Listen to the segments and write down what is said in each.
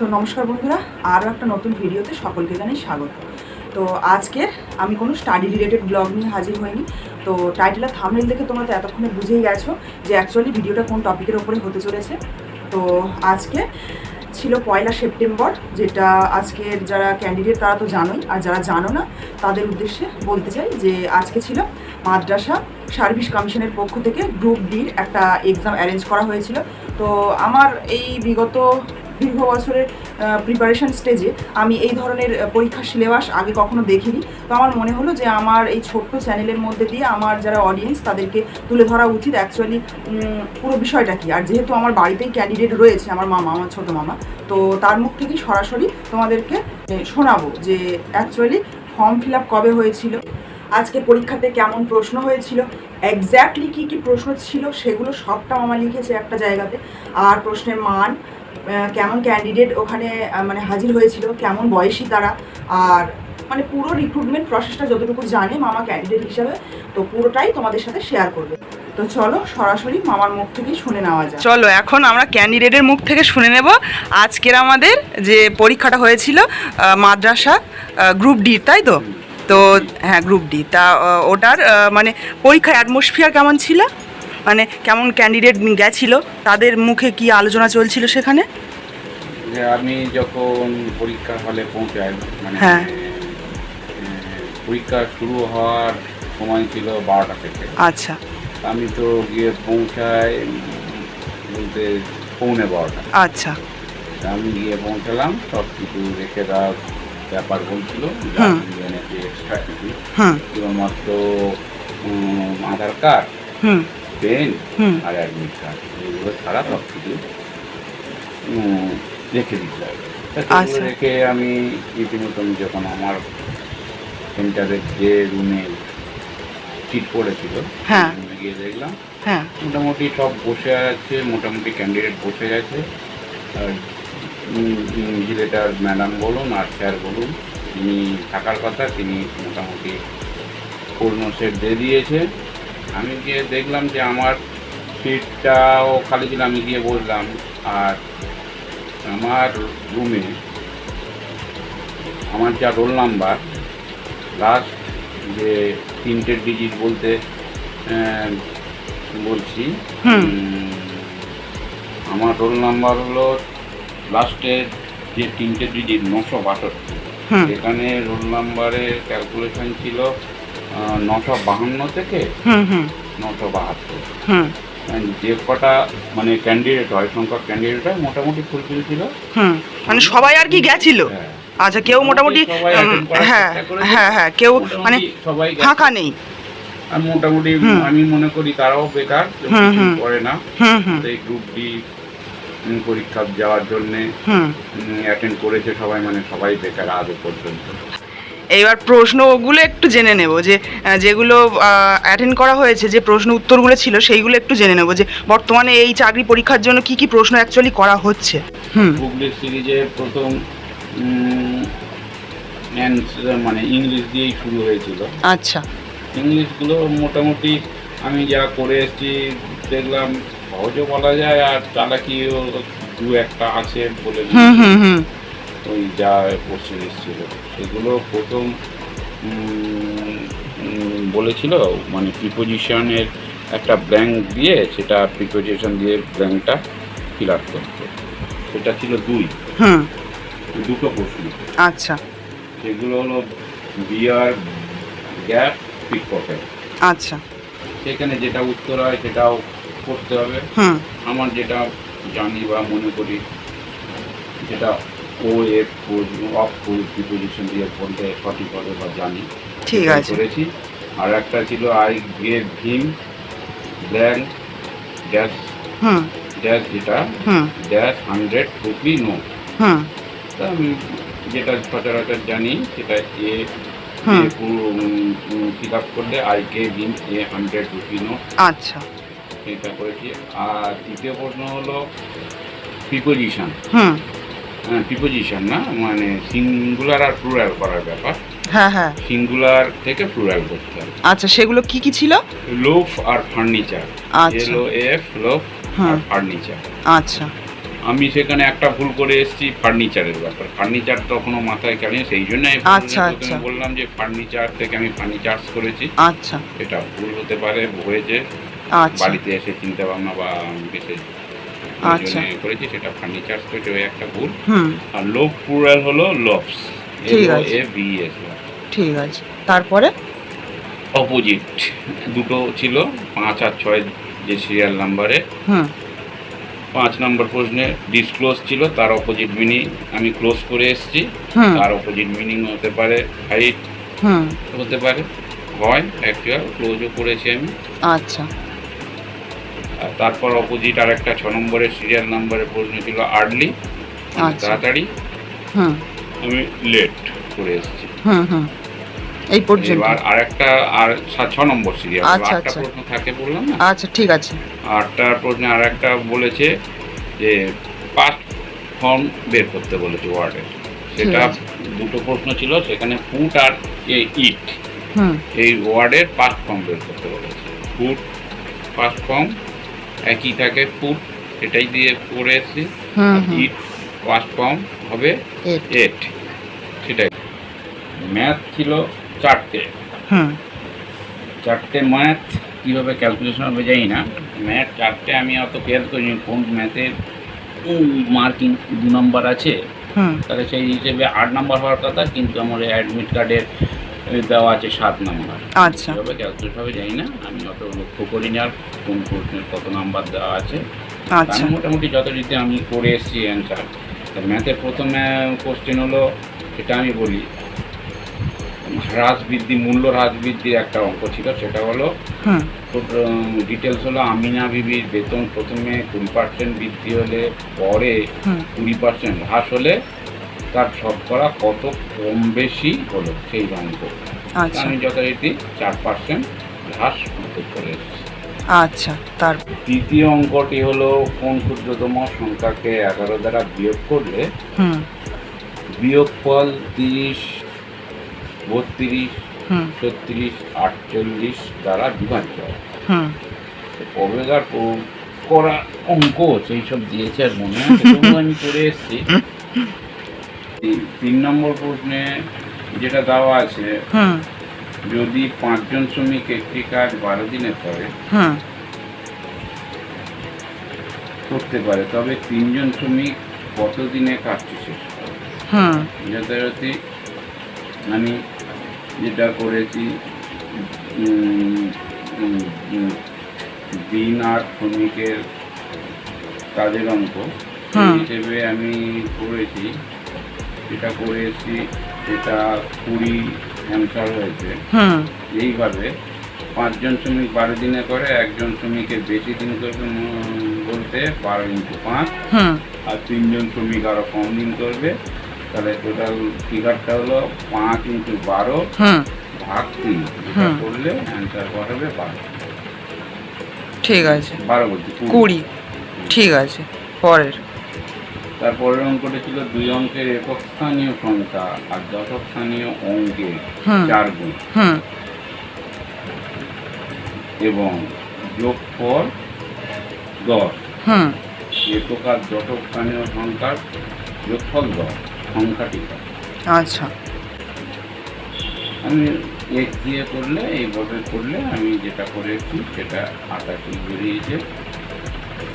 তো নমস্কার বন্ধুরা, আরও একটা নতুন ভিডিওতে সকলকে জানাই স্বাগত। তো আজকের আমি কোনো স্টাডি রিলেটেড ব্লগ নিয়ে হাজির হইনি। তো টাইটেল আর থামনেল দেখে তোমরা তো এতক্ষণে বুঝেই গেছো যে অ্যাকচুয়ালি ভিডিওটা কোন টপিকের ওপরে হতে চলেছে। তো আজকে ছিল পয়লা সেপ্টেম্বর, যেটা আজকের যারা ক্যান্ডিডেট তারা তো জানোই, আর যারা জানো না, তাদের উদ্দেশ্যে বলতে চাই যে আজকে ছিল মাদ্রাসা সার্ভিস কমিশনের পক্ষ থেকে গ্রুপ ডির একটা এক্সাম অ্যারেঞ্জ করা হয়েছিল। তো আমার এই বিগত দীর্ঘ বছরের প্রিপারেশন স্টেজে আমি এই ধরনের পরীক্ষার সিলেবাস আগে কখনো দেখিনি। তো আমার মনে হলো যে আমার এই ছোট্ট চ্যানেলের মধ্যে দিয়ে আমার যারা অডিয়েন্স তাদেরকে তুলে ধরা উচিত অ্যাকচুয়ালি পুরো বিষয়টা কি। আর যেহেতু আমার বাড়িতেই ক্যান্ডিডেট রয়েছে আমার মামা, আমার ছোটো মামা, তো তার মুখ থেকেই সরাসরি তোমাদেরকে শোনাবো যে অ্যাকচুয়ালি ফর্ম ফিল আপ কবে হয়েছিল, আজকে পরীক্ষাতে কেমন প্রশ্ন হয়েছিল এক্স্যাক্টলি কী কী প্রশ্ন ছিল, সেগুলো সবটা মামা লিখেছে একটা জায়গাতে। আর প্রশ্নের মান কেমন ক্যান্ডিডেট ওখানে মানে হাজির হয়েছিল, কেমন বয়সী তারা, আর মানে পুরো রিক্রুটমেন্ট প্রসেসটা যতটুকু জানে মামা ক্যান্ডিডেট হিসাবে, তো পুরোটাই তোমাদের সাথে শেয়ার করবে। তো চলো, সরাসরি মামার মুখ থেকেই শুনে নেওয়া যায় চলো, এখন আমরা ক্যান্ডিডেটের মুখ থেকে শুনে নেব। আজকের আমাদের যে পরীক্ষাটা হয়েছিল মাদ্রাসা গ্রুপ ডি তাই তো? তো হ্যাঁ গ্রুপ ডি তা ওটার মানে পরীক্ষার অ্যাটমসফিয়ার কেমন ছিল? মানে কেমন ক্যান্ডিডেট গেছিল? তাদের মুখে কি আলোচনা চলছিল সেখানে? যে আমি যখন পরীক্ষা হলে পৌঁছাই মানে হ্যাঁ। পরীক্ষা শুরু হওয়ার সময় ছিল বারোটা থেকে। আচ্ছা। আমি তো গিয়ে পৌঁছাই বলতে পৌনে বারোটা। আচ্ছা। আমি গিয়ে পৌঁছালাম সব কিছু রেখে দেওয়ার ব্যাপার বলছিল এক্সট্রা কিছু। কেবলমাত্র আধার কার্ড। হুম। পেন আর অ্যাডমিট কার্ড এগুলো ছাড়া সব কিছু রেখে দিতে হবে। রেখে আমি রীতিমতন যখন আমার সেন্টারের যে রুমে সিট পড়েছিল হ্যাঁ। রুমে গিয়ে দেখলাম মোটামুটি সব বসে আছে মোটামুটি ক্যান্ডিডেট বসে গেছে আর ইনভিজিলেটার ম্যাডাম বলুন আর স্যার বলুন তিনি থাকার কথা তিনি মোটামুটি পূর্ণ সেট দিয়ে দিয়েছে আমি গিয়ে দেখলাম যে আমার সিটটাও খালি ছিল আমি গিয়ে বললাম আর আমার রুমে আমার যা রোল নাম্বার লাস্ট যে তিনটে ডিজিট বলতে বলছি আমার রোল নাম্বার হলো লাস্টের যে তিনটে ডিজিট নশো বাষট্টি। এখানে রোল নাম্বারের ক্যালকুলেশন ছিল নশো বাহান্ন থেকে হুম হুম। নশো বাহাত্তর। হুম। যে কটা মানে ক্যান্ডিডেট হয় সংখ্যক ক্যান্ডিডেট হয় মোটামুটি ফুলফিল ছিল। হুম। মানে সবাই আর কি গেছিল? হ্যাঁ। আচ্ছা কেউ মোটামুটি হ্যাঁ হ্যাঁ হ্যাঁ কেউ মানে সবাই ফাঁকা নেই। আর মোটামুটি আমি মনে করি তারাও বেকার। করে না। হুম হুম। তো এই গ্রুপ ডি পরীক্ষা যাওয়ার জন্যে হুম। অ্যাটেন্ড করেছে সবাই মানে সবাই বেকার আগে পর্যন্ত। এইবার প্রশ্নগুলো একটু জেনে নেব যে যেগুলো অ্যাটেন্ড করা হয়েছে যে প্রশ্ন উত্তরগুলো ছিল সেইগুলো একটু জেনে নেব যে বর্তমানে এই চাকরি পরীক্ষার জন্য কি কি প্রশ্ন অ্যাকচুয়ালি করা হচ্ছে? হুম। সিরিজের প্রথম মানে ইংলিশ দিয়েই শুরু হয়েছিল। আচ্ছা। ইংলিশগুলো মোটামুটি আমি যা করে এসেছি দেখলাম সহজও বলা যায় আর চালাকিও দু একটা আছে বলে হুম হুম হুম। ওই যা কোশ্চেন এসেছিল সেগুলো প্রথম বলেছিল মানে প্রিপোজিশনের একটা ব্ল্যাঙ্ক দিয়ে সেটা প্রিপোজিশন দিয়ে ব্ল্যাঙ্কটা ফিল আপ করতে। সেটা ছিল দুই। হুম। দুটো প্রশ্ন। আচ্ছা। সেগুলো হলো বিয়ার গ্যাপ পিক পকেট আচ্ছা। সেখানে যেটা উত্তর হয় সেটাও করতে হবে। হুম। আমার যেটা জানি বা মনে করি যেটা ও এফ অফ প্রিপোজিশন দিয়ে বলতে সঠিক হবে বা জানি। ঠিক আছে। করেছি। আর একটা ছিল I gave him blank dash hmm. Dash যেটা হুম। Dash hundred rupee no hmm. তা আমি যেটা সচরাচর জানি সেটা এ ফিল আপ করলে I gave him a hundred rupee no আচ্ছা। এটা করেছি। আর তৃতীয় প্রশ্ন হলো প্রিপোজিশন হুম। প্রিপোজিশন না? মানে সিঙ্গুলার আর প্লুরাল করার ব্যাপার। হ্যাঁ হ্যাঁ। সিঙ্গুলার থেকে প্লুরাল করতে হবে। আচ্ছা সেগুলো কি কি ছিল? লোফ আর ফার্নিচার আচ্ছা। এল এফ লোফ আর ফার্নিচার আচ্ছা। আমি সেখানে একটা ভুল করে এসেছি ফার্নিচারের ব্যাপার। ফার্নিচার তখনও মাথায় কেন সেই জন্য আচ্ছা, আচ্ছা। বললাম যে ফার্নিচার থেকে আমি ফার্নিচার করেছি। আচ্ছা। এটা ভুল হতে পারে হয়েছে। আচ্ছা। বাড়িতে এসে চিন্তা ভাবনা বা বিশেষ আচ্ছা। করেছি সেটা ফার্নিচার ওই একটা ভুল আর লোক প্লুরাল হলো লপস ঠিক আছে। এ বি এস ঠিক আছে। তারপরে? অপোজিট দুটো ছিল পাঁচ আর ছয় যে সিরিয়াল নাম্বারে পাঁচ নম্বর প্রশ্নে ডিসক্লোজ ছিল তার অপোজিট মিনিং আমি ক্লোজ করে এসেছি। তার অপোজিট মিনিং হতে পারে হাইট হুম। হতে পারে হয় অ্যাকচুয়াল ক্লোজও করেছি আমি। আচ্ছা। তারপর অপোজিট আর একটা ছ নম্বরের সিরিয়াল নাম্বারের প্রশ্ন ছিল আর্লি আচ্ছা। তাড়াতাড়ি। আমি লেট করে এসেছি। এই পর্যন্ত। এবার আর একটা আর ছ নম্বর সিরিয়াল আচ্ছা, আটটা আচ্ছা। প্রশ্ন থাকে বললাম না? আচ্ছা ঠিক আছে। আটটার প্রশ্নে আর একটা বলেছে যে পাস্ট ফর্ম বের করতে বলেছে ওয়ার্ডের সেটা দুটো প্রশ্ন ছিল সেখানে ফুট আর ইট এই ওয়ার্ডের পাস্ট ফর্ম বের করতে বলেছে। ফুট পাস্ট ফর্ম একই থাকে ফুট এটাই দিয়ে হুম ইট পাস্ট ফর্ম হবে এইট এট সেটাই। ম্যাথ ছিল চারটে। চারটে ম্যাথ কীভাবে ক্যালকুলেশন হবে জানি না। ম্যাথ চারটে আমি অত খেয়াল করিনি। কোন ম্যাথের মার্কিং দু নম্বর আছে তাহলে সেই হিসেবে আট নম্বর হওয়ার কথা কিন্তু আমার অ্যাডমিট কার্ডের দেওয়া আছে সাত নম্বর। আচ্ছা। কীভাবে ক্যালকুলেট হবে জানি না আমি অত লক্ষ্য করিনি আর কোন প্রশ্নের কত নাম্বার দেওয়া আছে। আচ্ছা। মোটামুটি যত রীতি আমি করে এসেছি অ্যান্সার ম্যাথের প্রথমে কোশ্চেন হলো সেটা আমি বলি হ্রাস বৃদ্ধি মূল্য হ্রাস বৃদ্ধির একটা অঙ্ক ছিল সেটা হলো ডিটেলস হলো আমিনা বিবির বেতন প্রথমে কুড়ি পার্সেন্ট বৃদ্ধি হলে পরে কুড়ি পার্সেন্ট হ্রাস হলে তার শতকরা কত কম বেশি হলো সেই অঙ্ক আচ্ছা। আমি যথারীতি চার পার্সেন্ট হ্রাস করে এসেছি। আচ্ছা তার দ্বিতীয় অঙ্কটি হলো কোন ক্ষুদ্রতম সংখ্যাকে এগারো দ্বারা বিয়োগ করলে বিয়োগফল তিরিশ বত্রিশ ছত্রিশ আটচল্লিশ দ্বারা বিভাজ্য হয়। হুম। কবেকার করা অঙ্ক সেই সব দিয়েছে আর মনে তবু আমি করে এসেছি। তিন- নম্বর প্রশ্নে যেটা দেওয়া আছে যদি পাঁচজন শ্রমিক একটি কাজ বারো দিনে করে করতে পারে তবে তিনজন শ্রমিক কত দিনে কাজটি শেষ করে? যথারীতি আমি যেটা করেছি দিন আর শ্রমিকের কাজের অঙ্ক। হিসেবে আমি করেছি। যেটা এসেছি সেটা কুড়ি অ্যান্সার হয়েছে। এইভাবে পাঁচজন শ্রমিক বারো দিনে করে একজন শ্রমিকের বেশি দিন করবে বলতে বারো ইন্টু পাঁচ। হুম। আর তিনজন শ্রমিক আরও কম দিন করবে। তাহলে টোটাল ফিগারটা হলো পাঁচ ইন্টু বারো হুম। ভাগ তিন। এটা হুম। করলে অ্যান্সার হবে বারো। ঠিক আছে। বারো বলছি কুড়ি। ঠিক আছে। পরের। তারপরের অঙ্কটা ছিল দুই অঙ্কের একক স্থানীয় সংখ্যা আর দশক স্থানীয় অঙ্কের চার গুণ। হুম। এবং যোগফল দশ। হুম। একক আর দশক স্থানীয় সংখ্যার যোগফল দশ সংখ্যাটি? আচ্ছা। আমি এক দিয়ে করলে এইভাবে করলে আমি যেটা করেছি সেটা আটাশি বেরিয়েছে।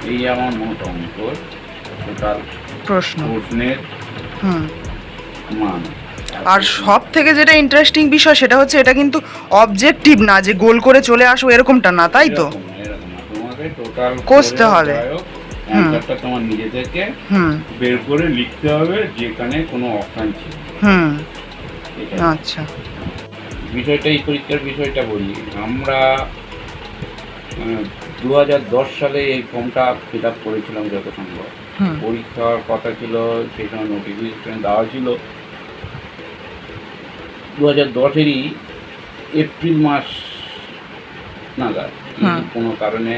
এই আমার মোট অঙ্ক। টোটাল প্রশ্ন। প্রশ্নের মান। আর সব থেকে যেটা ইন্টারেস্টিং বিষয় সেটা হচ্ছে এটা কিন্তু অবজেক্টিভ না যে গোল করে চলে আসো এরকমটা না তাই তো? কষতে হবে। অ্যান্সারটা তোমার নিজে থেকে বের করে লিখতে হবে যেখানে কোনো অপশান ছিল। হুম। আচ্ছা। বিষয়টা এই পরীক্ষার বিষয়টা বলি। আমরা দু হাজার দশ সালে এই ফর্মটা ফিল আপ করেছিলাম যত সম্ভব। পরীক্ষার কথা ছিল সেই সময় নোটিফিকেশন দেওয়া ছিল। দু হাজার দশেরই এপ্রিল মাস নাগাদ। কোনো কারণে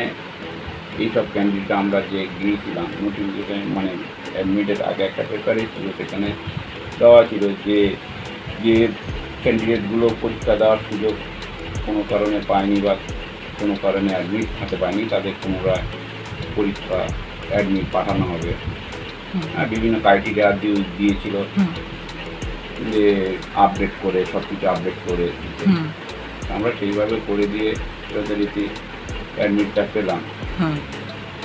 এইসব ক্যান্ডিডেট আমরা যে গিয়েছিলাম নোটিফিকেশন মানে অ্যাডমিটের আগে একটা পেপারে ছিল সেখানে দেওয়া ছিল যে যে ক্যান্ডিডেটগুলো পরীক্ষা দেওয়ার সুযোগ কোনো কারণে পায়নি বা কোনো কারণে অ্যাডমিট হতে পারেনি তাদের পুনরায় পরীক্ষা অ্যাডমিট পাঠানো হবে। হ্যাঁ, বিভিন্ন ক্রাইটেরিয়া দিয়ে দিয়েছিল যে আপডেট করে সব কিছু আপডেট করে আমরা সেইভাবে করে দিয়ে যথারীতি অ্যাডমিটটা পেলাম।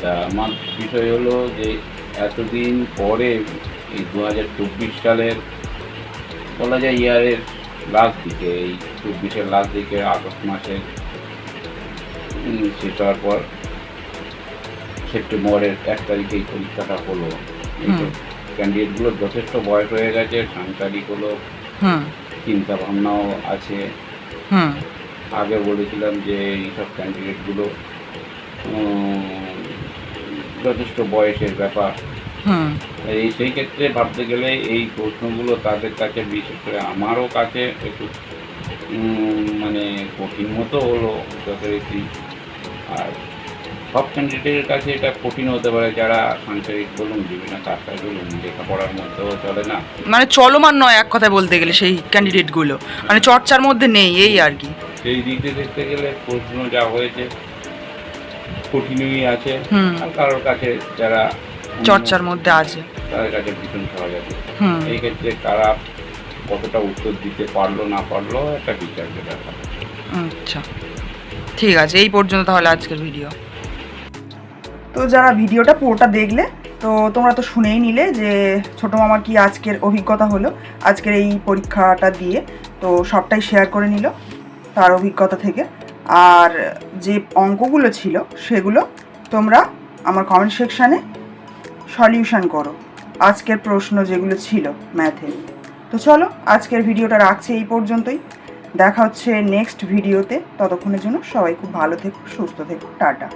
তা আমার বিষয় হলো যে এতদিন পরে এই দু হাজার চব্বিশ সালের বলা যায় ইয়ারের লাস্ট দিকে এই চব্বিশের লাস্ট দিকে আগস্ট মাসের উম, শেষ হওয়ার পর সেপ্টেম্বরের এক তারিখে এই পরীক্ষাটা হলো। হুম। ক্যান্ডিডেটগুলোর যথেষ্ট বয়স হয়ে গেছে সাংসারিক হলো চিন্তা ভাবনাও আছে আগে বলেছিলাম যে এইসব ক্যান্ডিডেটগুলো যথেষ্ট বয়সের ব্যাপার। এই সেই ক্ষেত্রে ভাবতে গেলে এই প্রশ্নগুলো তাদের কাছে বিশেষ করে আমারও কাছে একটু মানে কঠিন মতো হলো যথারীতি। আর সব ক্যান্ডিডেটের কাছে এটা কঠিন হতে পারে যারা সাংসারিক বলুন বিভিন্ন কাজ বলুন লেখাপড়ার মধ্যেও চলে না। মানে চলমান নয় এক কথায় বলতে গেলে সেই ক্যান্ডিডেটগুলো মানে চর্চার মধ্যে নেই এই আর কি। সেই দিক দিয়ে দেখতে গেলে প্রশ্ন যা হয়েছে কঠিনই আছে। আর কারোর কাছে যারা চর্চার মধ্যে আছে। তাদের কাছে ভীষণ সহজ আছে এই ক্ষেত্রে কারা কতটা উত্তর দিতে পারল না পারল একটা বিচার্য ব্যাপার আচ্ছা। ঠিক আছে এই পর্যন্ত তাহলে আজকের ভিডিও। তো যারা ভিডিওটা পুরোটা দেখলে, তো তোমরা তো শুনেই নিলে যে ছোটো মামার কি আজকের অভিজ্ঞতা হলো। আজকের এই পরীক্ষাটা দিয়ে তো সবটাই শেয়ার করে নিল তার অভিজ্ঞতা থেকে। আর যে অঙ্কগুলো ছিল, সেগুলো তোমরা আমার কমেন্ট সেকশানে সলিউশন করো। আজকের প্রশ্ন যেগুলো ছিল ম্যাথে তো চলো, আজকের ভিডিওটা রাখছি এই পর্যন্তই। দেখা হচ্ছে নেক্সট ভিডিওতে ততক্ষণের জন্য সবাই খুব ভালো থেকো, সুস্থ থেকো, টাটা।